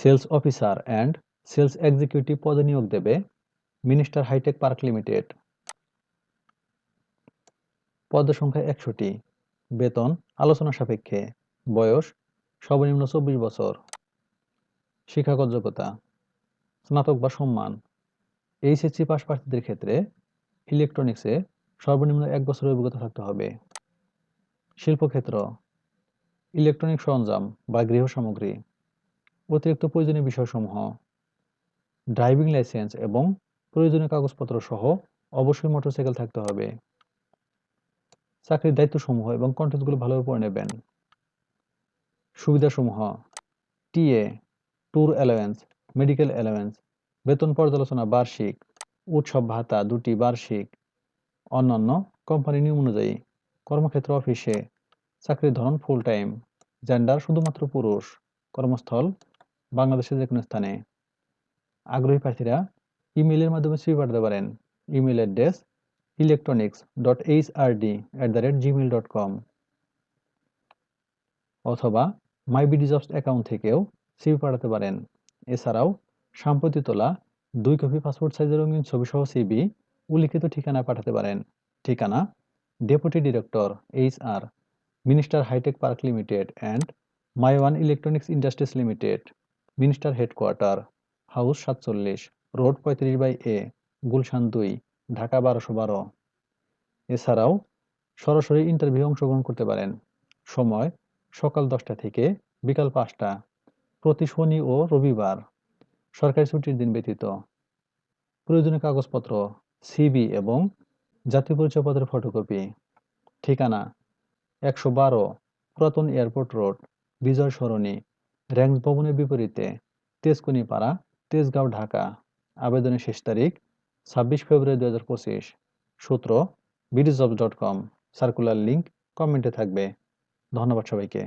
Sales officer and sales executive পদে নিয়োগ দেবে মিনিস্টার হাইটেক পার্ক লিমিটেড। পদের সংখ্যা একশোটি বেতন আলোচনা সাপেক্ষে, বয়স সর্বনিম্ন চব্বিশ বছর। শিক্ষাগত যোগ্যতা, স্নাতক বা সম্মান এইচএসসি পাস প্রার্থীদের ক্ষেত্রে ইলেকট্রনিক্সে সর্বনিম্ন এক বছরের অভিজ্ঞতা থাকতে হবে। শিল্পক্ষেত্র ইলেকট্রনিক সরঞ্জাম বা গৃহ সামগ্রী। অতিরিক্ত প্রয়োজনীয় বিষয়সমূহ ড্রাইভিং লাইসেন্স এবং প্রয়োজনীয় কাগজপত্র সহ অবশ্যই মোটরসাইকেল থাকতে হবে। চাকরির দায়িত্বসমূহ এবং কন্টেন্টগুলো ভালোভাবে পড়ে নেবেন। সুবিধাসমূহ TA tour allowance medical allowance বেতন পর্যালোচনা বার্ষিক, উৎসব ভাতা দুটি বার্ষিক, অন্যান্য কোম্পানি নিয়ম অনুযায়ী কর্মক্ষেত্র অফিসে চাকরির ধরন ফুল টাইম জেন্ডার শুধুমাত্র পুরুষ, কর্মস্থল বাংলাদেশের যে কোনো স্থানে। আগ্রহী প্রার্থীরা ইমেলের মাধ্যমে সিভি পাঠাতে পারেন। Email address electronics dot H R D at the rate Gmail dot com অথবা মাই বিডি জবস অ্যাকাউন্ট থেকেও সিভি পাঠাতে পারেন। এছাড়াও সাম্প্রতি তোলা দুই কপি পাসপোর্ট সাইজের রঙিন ছবি সহ সিবি উল্লিখিত ঠিকানায় পাঠাতে পারেন। ঠিকানা deputy director H R, Minister Hi-Tech Park Limited and Myone Electronics Industries Limited. Minister headquarter, house সাতচল্লিশ, রোড পঁয়ত্রিশ বাই এ, গুলশান দুই, ঢাকা বারোশো বারো। এছাড়াও সরাসরি ইন্টারভিউ অংশগ্রহণ করতে পারেন। সময় সকাল দশটা থেকে বিকাল পাঁচটা, প্রতি শনি ও রবিবার, সরকারি ছুটির দিন ব্যতীত। প্রয়োজনীয় কাগজপত্র সিবি এবং জাতীয় পরিচয়পত্রের ফটোকপি ঠিকানা একশো বারো পুরাতন এয়ারপোর্ট রোড, বিজয় সরণি র্যাঙ্কস ভবনের বিপরীতে তেজকুনিপাড়া তেজগাঁও, ঢাকা। আবেদনের শেষ তারিখ ছাব্বিশ ফেব্রুয়ারি দু হাজার পঁচিশ। সূত্র BDJob dot com circular link কমেন্টে থাকবে। ধন্যবাদ সবাইকে।